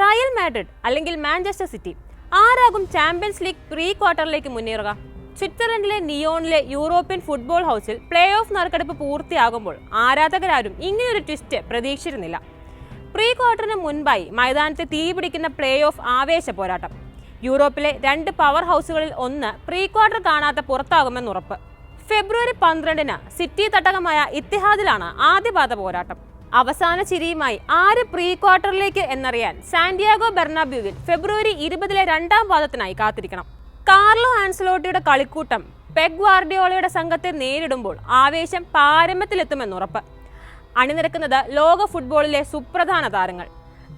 Real Madrid അല്ലെങ്കിൽ Manchester City ആരാകും champions league pre ക്വാർട്ടറിലേക്ക് മുന്നേറുക? സ്വിറ്റ്സർലൻഡിലെ നിയോണിലെ യൂറോപ്യൻ ഫുട്ബോൾ ഹൗസിൽ പ്ലേ ഓഫ് നറുക്കെടുപ്പ് പൂർത്തിയാകുമ്പോൾ ആരാധകരാരും ഇങ്ങനെയൊരു ട്വിസ്റ്റ് പ്രതീക്ഷിച്ചിരുന്നില്ല. പ്രീ ക്വാർട്ടറിന് മുൻപായി മൈതാനത്തെ തീപിടിക്കുന്ന പ്ലേ ഓഫ് ആവേശ പോരാട്ടം. യൂറോപ്പിലെ രണ്ട് പവർ ഹൗസുകളിൽ ഒന്ന് പ്രീ ക്വാർട്ടർ കാണാത്ത പുറത്താകുമെന്ന് ഉറപ്പ് ഫെബ്രുവരി പന്ത്രണ്ടിന് സിറ്റി തട്ടകമായ ഇത്തിഹാദിലാണ് ആദ്യപാദ പോരാട്ടം. അവസാന ചിരിയുമായി ആര് പ്രീ ക്വാർട്ടറിലേക്ക് എന്നറിയാൻ സാന്റിയാഗോ ബെർണാബ്യൂവിൽ ഫെബ്രുവരി ഇരുപതിലെ രണ്ടാം പാദത്തിനായി കാത്തിരിക്കണം. കാർലോ ആൻസലോട്ടിയുടെ കളിക്കൂട്ടം പെഗ് വാർഡിയോളയുടെ സംഘത്തെ നേരിടുമ്പോൾ ആവേശം പാരമ്യത്തിലെത്തുമെന്നുറപ്പ് അണിനിരക്കുന്നത് ലോക ഫുട്ബോളിലെ സുപ്രധാന താരങ്ങൾ.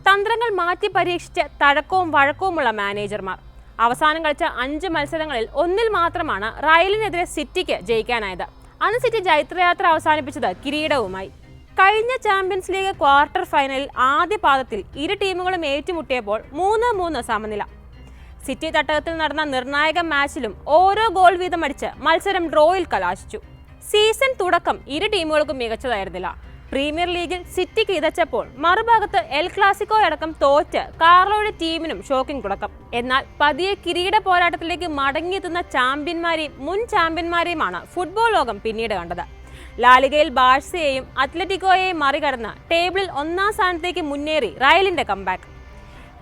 തന്ത്രങ്ങൾ മാറ്റി പരീക്ഷിച്ച് തഴക്കവും വഴക്കവുമുള്ള മാനേജർമാർ. അവസാനം കളിച്ച അഞ്ച് മത്സരങ്ങളിൽ ഒന്നിൽ മാത്രമാണ് റയലിനെതിരെ സിറ്റിക്ക് ജയിക്കാനായത്. അന്ന് സിറ്റി ജൈത്രയാത്ര അവസാനിപ്പിച്ചത് കിരീടവുമായി. കഴിഞ്ഞ ചാമ്പ്യൻസ് ലീഗ് ക്വാർട്ടർ ഫൈനലിൽ ആദ്യ പാദത്തിൽ ഇരു ടീമുകളും ഏറ്റുമുട്ടിയപ്പോൾ മൂന്ന് മൂന്ന് സമനില. സിറ്റി തട്ടകത്തിൽ നടന്ന നിർണായക മാച്ചിലും ഓരോ ഗോൾ വീതം അടിച്ച് മത്സരം ഡ്രോയിൽ കലാശിച്ചു. സീസൺ തുടക്കം ഇരു ടീമുകൾക്കും മികച്ചതായിരുന്നില്ല. പ്രീമിയർ ലീഗിൽ സിറ്റിക്ക് ഇതച്ചപ്പോൾ മറുഭാഗത്ത് എൽ ക്ലാസിക്കോ അടക്കം തോറ്റ് കാർലോയുടെ ടീമിനും ഷോക്കിംഗ് തുടക്കം. എന്നാൽ പതിയെ കിരീട പോരാട്ടത്തിലേക്ക് മടങ്ങിയെത്തുന്ന ചാമ്പ്യന്മാരെയും മുൻ ചാമ്പ്യന്മാരെയുമാണ് ഫുട്ബോൾ ലോകം പിന്നീട് കണ്ടത്. ലാലിഗയിൽ ബാഴ്സയെയും അത്ലറ്റിക്കോയെയും മറികടന്ന് ടേബിളിൽ ഒന്നാം സ്ഥാനത്തേക്ക് മുന്നേറി റയലിന്റെ കംബാക്ക്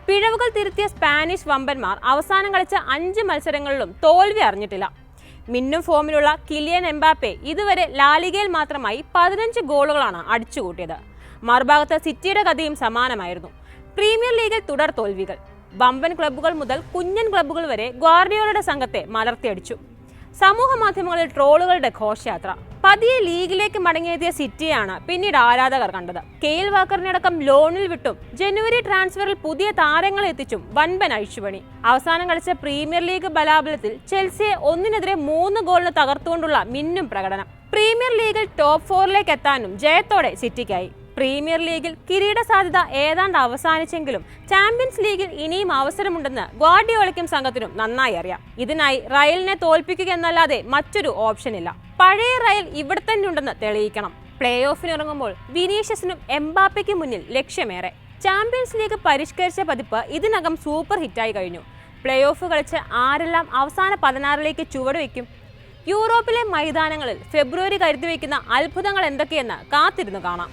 പിഴവുകൾ തിരുത്തിയ സ്പാനിഷ് വമ്പന്മാർ അവസാനം കളിച്ച അഞ്ച് മത്സരങ്ങളിലും തോൽവി അറിഞ്ഞിട്ടില്ല. മിന്നും ഫോമിലുള്ള കിലിയൻ എംബാപ്പെ ഇതുവരെ ലാലിഗയിൽ മാത്രമായി പതിനഞ്ച് ഗോളുകളാണ് അടിച്ചുകൂട്ടിയത്. മറുഭാഗത്ത് സിറ്റിയുടെ കഥയും സമാനമായിരുന്നു. പ്രീമിയർ ലീഗിൽ തുടർ തോൽവികൾ. വമ്പൻ ക്ലബ്ബുകൾ മുതൽ കുഞ്ഞൻ ക്ലബ്ബുകൾ വരെ ഗ്വാർഡിയോളയുടെ സംഘത്തെ മലർത്തിയടിച്ചു. സമൂഹ മാധ്യമങ്ങളിൽ ട്രോളുകളുടെ ഘോഷയാത്ര. പതിയെ ലീഗിലേക്ക് മടങ്ങിയെത്തിയ സിറ്റിയാണ് പിന്നീട് ആരാധകർ കണ്ടത്. കെയിൽ വാക്കറിനടക്കം ലോണിൽ വിട്ടും ജനുവരി ട്രാൻസ്ഫറിൽ പുതിയ താരങ്ങളെ എത്തിച്ചും വൻപൻ അഴിച്ചുപണി. അവസാനം കളിച്ച പ്രീമിയർ ലീഗ് ബലാബലത്തിൽ ചെൽസിയെ ഒന്നിനെതിരെ മൂന്ന് ഗോളിന് തകർത്തുകൊണ്ടുള്ള മിന്നും പ്രകടനം. പ്രീമിയർ ലീഗിൽ ടോപ്പ് ഫോറിലേക്ക് എത്താനും ജയത്തോടെ സിറ്റിക്കായി. പ്രീമിയർ ലീഗിൽ കിരീട സാധ്യത ഏതാണ്ട് അവസാനിച്ചെങ്കിലും ചാമ്പ്യൻസ് ലീഗിൽ ഇനിയും അവസരമുണ്ടെന്ന് ഗ്വാഡിയോളിക്കും സംഘത്തിനും നന്നായി അറിയാം. ഇതിനായി റയലിനെ തോൽപ്പിക്കുക എന്നല്ലാതെ മറ്റൊരു ഓപ്ഷനില്ല. പഴയ റയൽ ഇവിടെ തന്നെ ഉണ്ടെന്ന് തെളിയിക്കണം. പ്ലേ ഓഫിന് ഇറങ്ങുമ്പോൾ വിനീഷ്യസിനും എംബാപ്പയ്ക്കും മുന്നിൽ ലക്ഷ്യമേറെ. ചാമ്പ്യൻസ് ലീഗ് പരിഷ്കരിച്ച പതിപ്പ് ഇതിനകം സൂപ്പർ ഹിറ്റായി കഴിഞ്ഞു. പ്ലേ ഓഫ് കളിച്ച് ആരെല്ലാം അവസാന പതിനാറിലേക്ക് ചുവടുവെക്കും യൂറോപ്പിലെ മൈതാനങ്ങളിൽ ഫെബ്രുവരി കരുതി വയ്ക്കുന്ന അത്ഭുതങ്ങൾ എന്തൊക്കെയെന്ന് കാത്തിരുന്നു കാണാം.